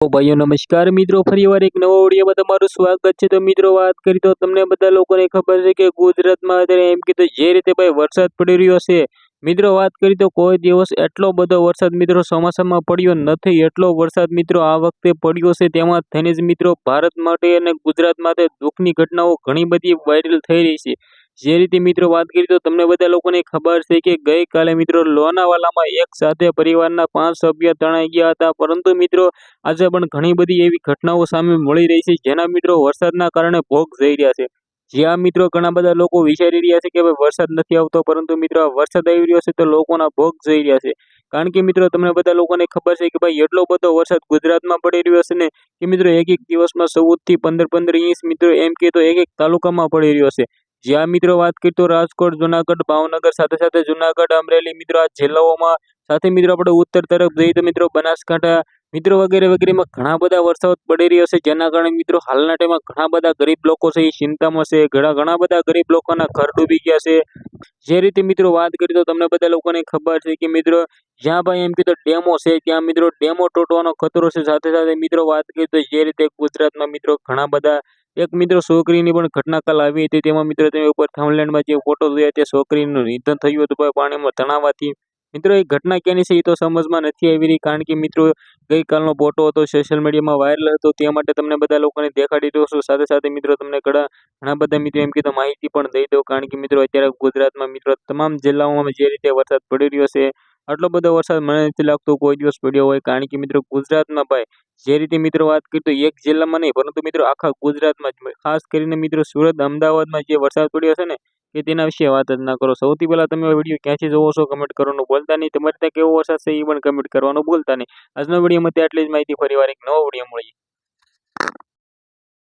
ભાઈઓ, નમસ્કાર મિત્રો ફરીવાર એક નવો વિડીયોમાં તમારું સ્વાગત છે. તો મિત્રો, વાત કરી તો તમને બધા લોકોને ખબર છે કે ગુજરાતમાં અત્યારે એમ કીધું જે રીતે ભાઈ વરસાદ પડી રહ્યો છે, મિત્રો, વાત કરી તો કોઈ દિવસ એટલો બધો વરસાદ મિત્રો ચોમાસામાં પડ્યો નથી. એટલો વરસાદ મિત્રો આ વખતે પડ્યો છે. તેમાં થઈને મિત્રો, ભારત માટે અને ગુજરાત માટે દુઃખની ઘટનાઓ ઘણી બધી વાયરલ થઈ રહી છે. જે રીતે મિત્રો વાત કરી તો તમને બધા લોકોને ખબર છે કે ગઈકાલે મિત્રો લોનાવાલામાં એક સાથે પરિવારના પાંચ સભ્ય તણાઈ ગયા હતા. પરંતુ મિત્રો આજે પણ ઘણી બધી એવી ઘટનાઓ સામે મળી રહી છે, જેના મિત્રો વરસાદના કારણે ભોગ જઈ રહ્યા છે. જ્યાં મિત્રો ઘણા બધા લોકો વિચારી રહ્યા છે કે ભાઈ વરસાદ નથી આવતો, પરંતુ મિત્રો વરસાદ આવી રહ્યો છે તો લોકોના ભોગ જઈ રહ્યા છે. કારણ કે મિત્રો તમને બધા લોકોને ખબર છે કે ભાઈ એટલો બધો વરસાદ ગુજરાતમાં પડી રહ્યો છે ને કે મિત્રો એક એક દિવસમાં ચૌદથી પંદર પંદર ઇંચ મિત્રો એમ કે તો એક એક તાલુકામાં પડી રહ્યો છે. જ્યાં મિત્રો વાત કરીએ તો રાજકોટ, જુનાગઢ, ભાવનગર, સાથે સાથે જુનાગઢ, અમરેલી મિત્રો આ જિલ્લાઓમાં સાથે મિત્રો આપણે ઉત્તર તરફ જઈએ તો મિત્રો બનાસકાંઠા મિત્રો વગેરે વગેરેમાં ઘણા બધા વરસાદ પડી રહ્યો છે. જેના કારણે મિત્રો હાલના ટાઈમમાં ઘણા બધા ગરીબ લોકો છે, એ ચિંતામાં છે. ઘણા ઘણા બધા ગરીબ લોકોના ઘર ડૂબી ગયા છે. જે રીતે મિત્રો વાત કરી તો તમને બધા લોકોને ખબર છે કે મિત્રો જ્યાં ભાઈ એમ કીધું ડેમો છે, ત્યાં મિત્રો ડેમો તૂટવાનો ખતરો છે. સાથે સાથે મિત્રો વાત કરીએ તો જે રીતે ગુજરાતમાં મિત્રો ઘણા બધા એક મિત્રો છોકરીની પણ ઘટના કાલ આવી હતી. તેમાં મિત્રો તમે ઉપર થામલેન્ડમાં જે ફોટો જોયા તે છોકરીનું નિધન થયું હતું. પાણીમાં તણાવવાથી મિત્રો એ ઘટના ક્યાંની છે એ તો સમજમાં નથી આવી રહી. કારણ કે મિત્રો ગઈકાલનો ફોટો હતો સોશિયલ મીડિયામાં વાયરલ હતો. તે માટે તમને બધા લોકોને દેખાડી દઉં છું. સાથે સાથે મિત્રો તમને ઘણા ઘણા બધા મિત્રો એમ કીધું, માહિતી પણ દઈ દઉં. કારણ કે મિત્રો અત્યારે ગુજરાતમાં મિત્રો તમામ જિલ્લાઓમાં જે રીતે વરસાદ પડી રહ્યો છે આટલો બધો વરસાદ મને નથી લાગતો કોઈ દિવસ પડ્યો હોય. કારણ કે મિત્રો ગુજરાતમાં ભાઈ, જે રીતે મિત્રો વાત કરી તો એક જિલ્લામાં નહીં, પરંતુ મિત્રો આખા ગુજરાતમાં જ. ખાસ કરીને મિત્રો સુરત, અમદાવાદમાં જે વરસાદ પડ્યો છે ને કે તેના વિશે વાત જ ના કરો. સૌથી પહેલાં તમે વીડિયો ક્યાંથી જોવો છો કમેન્ટ કરવાનું બોલતા નહીં. તમારે ત્યાં કેવો વરસાદ છે એ પણ કમેન્ટ કરવાનું ભૂલતા નહીં. આજનો વિડીયોમાં આટલી જ માહિતી. ફરીવાર એક નવો વીડિયો મળીએ.